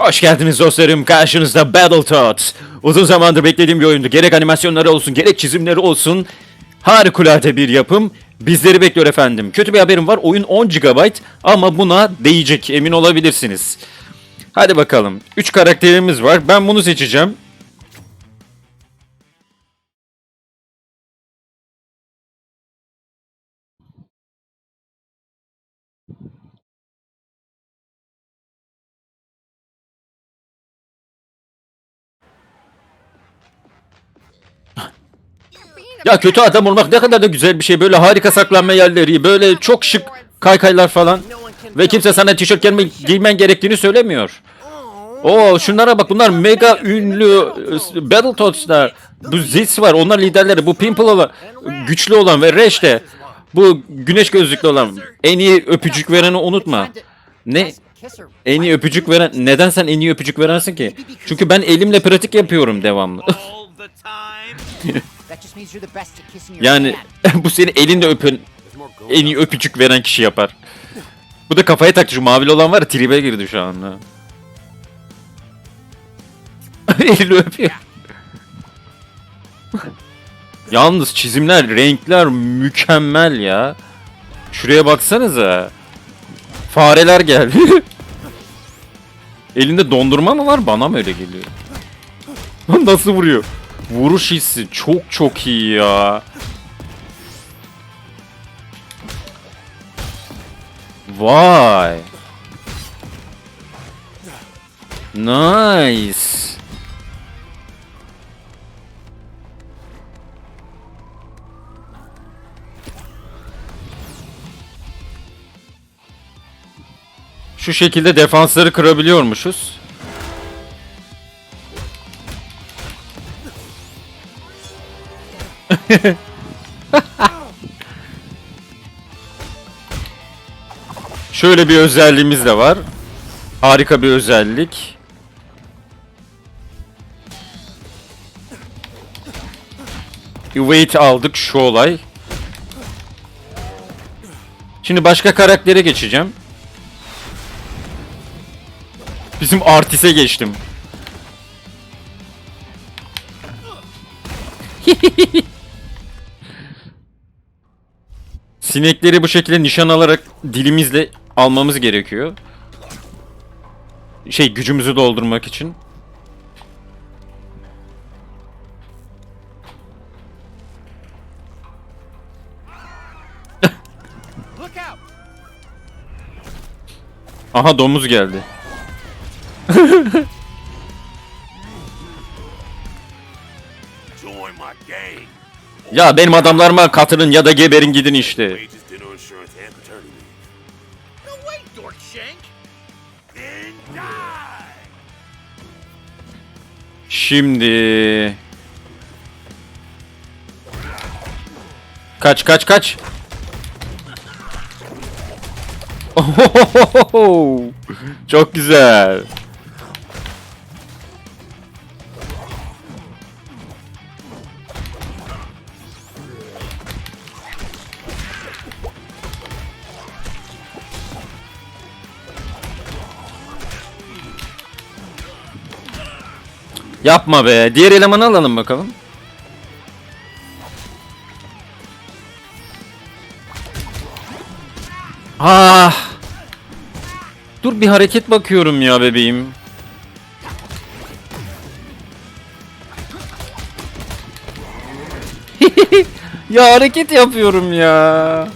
Hoş geldiniz dostlarım. Karşınızda Battletoads. Uzun zamandır beklediğim bir oyundu. Gerek animasyonları olsun, gerek çizimleri olsun. Harikulade bir yapım. Bizleri bekliyor efendim. Kötü bir haberim var. Oyun 10 GB ama buna değecek emin olabilirsiniz. Hadi bakalım. 3 karakterimiz var. Ben bunu seçeceğim. Ya kötü adam olmak ne kadar da güzel bir şey. Böyle harika saklanma yerleri, böyle çok şık kaykaylar falan. Ve kimse sana tişört giyme- giymen gerektiğini söylemiyor. Oo şunlara bak bunlar mega ünlü e, Battletoads'lar. Bu Ziz var onlar liderleri. Bu Pimple olan, güçlü olan ve Reş de. Bu güneş gözlüklü olan. En iyi öpücük vereni unutma. Ne? En iyi öpücük veren... Neden sen en iyi öpücük verensin ki? Çünkü ben elimle pratik yapıyorum devamlı. Yani bu seni elinle öpen en iyi öpücük veren kişi yapar. Bu da kafaya taktı şu mavili olan var ya tribe girdi şu anda. Elini öpüyor. Yalnız çizimler, renkler mükemmel ya. Şuraya baksanıza. Fareler geldi. Elinde dondurma mı var? Bana mı öyle geliyor? Nasıl vuruyor? Vuruş hissi çok çok iyi ya. Vay. Nice. Şu şekilde defansları kırabiliyormuşuz. Şöyle bir özelliğimiz de var. Harika bir özellik. Evade aldık şu olay. Şimdi başka karaktere geçeceğim. Bizim Artis'e geçtim. Sinekleri bu şekilde nişan alarak dilimizle almamız gerekiyor. Şey gücümüzü doldurmak için. Aha domuz geldi. Ya benim adamlarıma katılın ya da geberin gidin işte. Şimdi... Kaç kaç kaç. Çok güzel. Yapma be. Diğer elemanı alalım bakalım. Ah. Dur bir hareket bakıyorum ya bebeğim. ya hareket yapıyorum ya.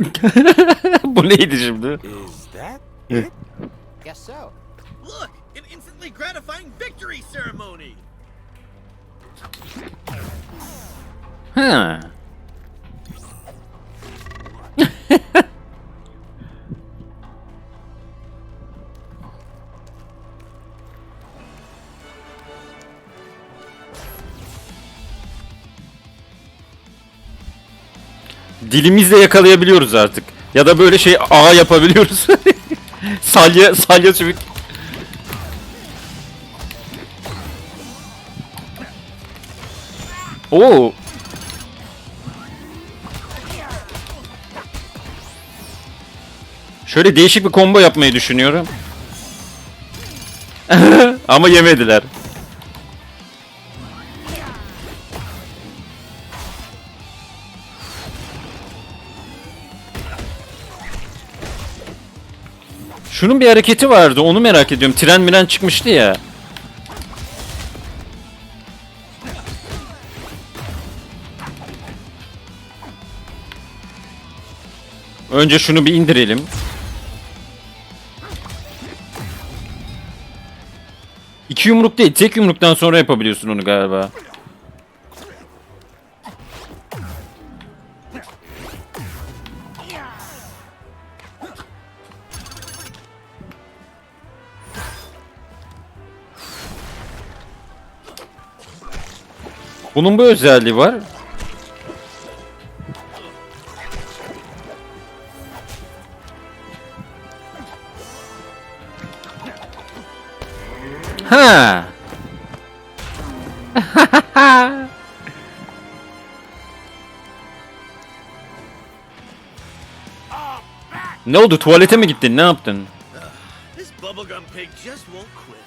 Bu neydi şimdi? Is that it? Guess so. Look! An instantly gratifying victory ceremony! Ha. Dilimizle yakalayabiliyoruz artık. Ya da böyle şey A yapabiliyoruz. salya salya sümük. Oo. Şöyle değişik bir combo yapmayı düşünüyorum. Ama yemediler. Şunun bir hareketi vardı. Onu merak ediyorum. Tren miren çıkmıştı ya. Önce şunu bir indirelim. İki yumruk değil, tek yumruktan sonra yapabiliyorsun onu galiba. Bunun bu özelliği var. Ha. ne oldu? Tuvalete mi gittin? Ne yaptın? This bubblegum pig just won't quit.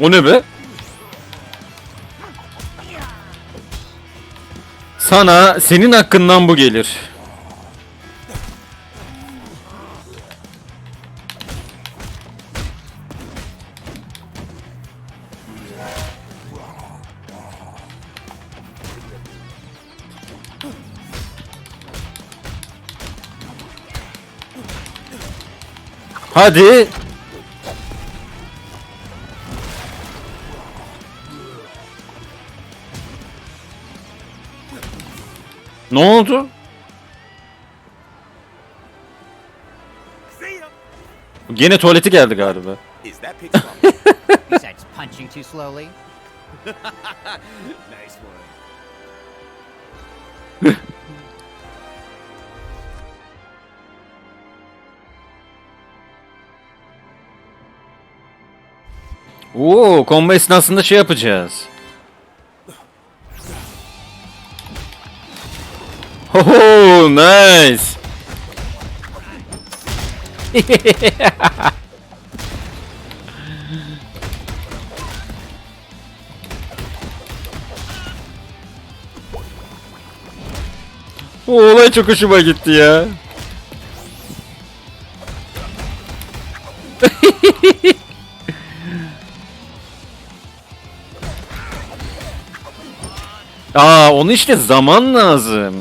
O ne be? Sana senin hakkından bu gelir. Hadi. Ne oldu? Gene tuvaleti geldi galiba. Is that pig from? Besides punching too slowly. nice one. Oo, combo esnasında şey yapacağız. Ho nice. Bu olay çok hoşuma gitti ya. Aa onu işte zaman lazım.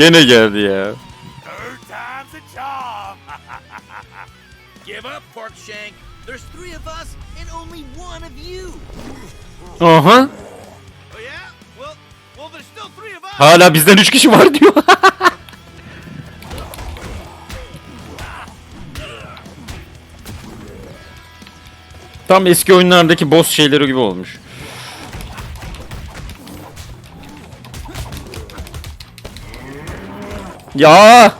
Gene geldi ya. Third time's a charm. Give up, Pork Shank. There's three of us and only one of you. Aha. Oh. Hala bizden 3 kişi var diyor. Tam eski oyunlardaki boss şeyleri gibi olmuş. Ya!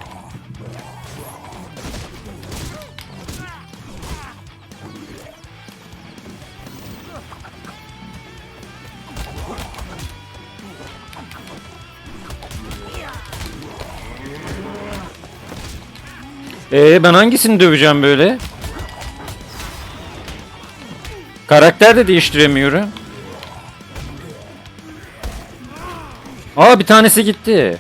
Ee ben hangisini döveceğim böyle? Karakter de değiştiremiyorum. Aa bir tanesi gitti.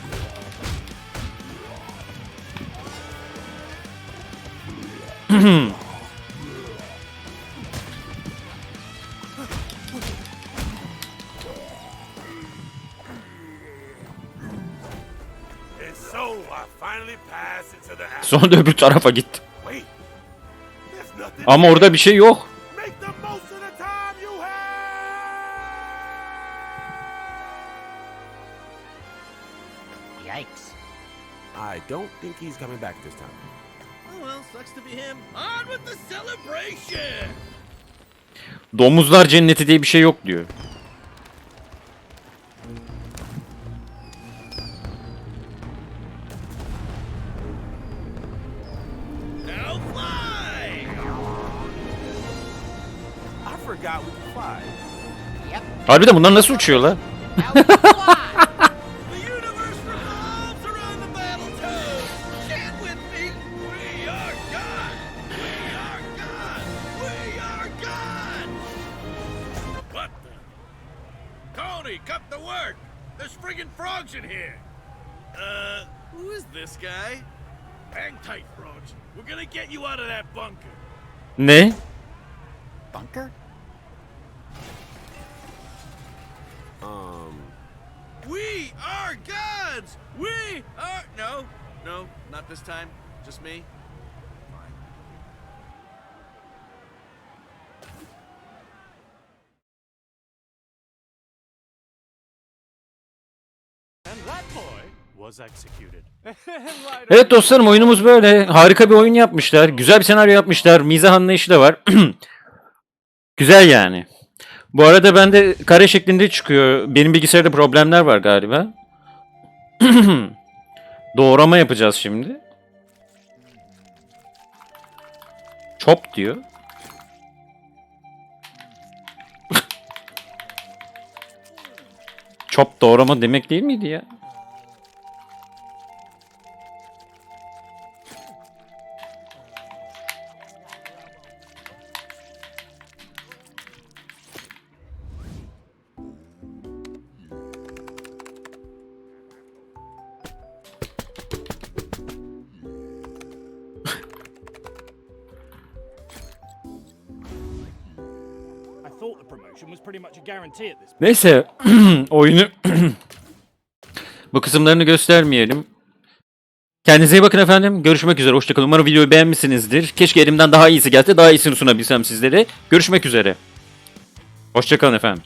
Sonra da öbür tarafa gitti. Wait. There's nothing. Ama orada bir şey yok. Yikes. I don't think he's coming back this time. Oh well, sucks to be him. On with the celebration! Domuzlar cenneti diye bir şey yok diyor. You out of that bunker. Ne? Bunker? We are gods! We are. No, no, not this time. Just me. And that boy was executed. right Evet dostlarım oyunumuz böyle. Harika bir oyun yapmışlar. Güzel bir senaryo yapmışlar. Mizah anlayışı da var. Güzel yani. Bu arada bende kare şeklinde çıkıyor. Benim bilgisayarda problemler var galiba. Doğrama yapacağız şimdi. Chop diyor. Chop doğrama demek değil miydi ya? Neyse oyunu bu kısımlarını göstermeyelim. Kendinize iyi bakın efendim. Görüşmek üzere. Hoşçakalın. Umarım videoyu beğenmişsinizdir. Keşke elimden daha iyisi gelse daha iyisini sunabilsem sizlere. Görüşmek üzere. Hoşçakalın efendim.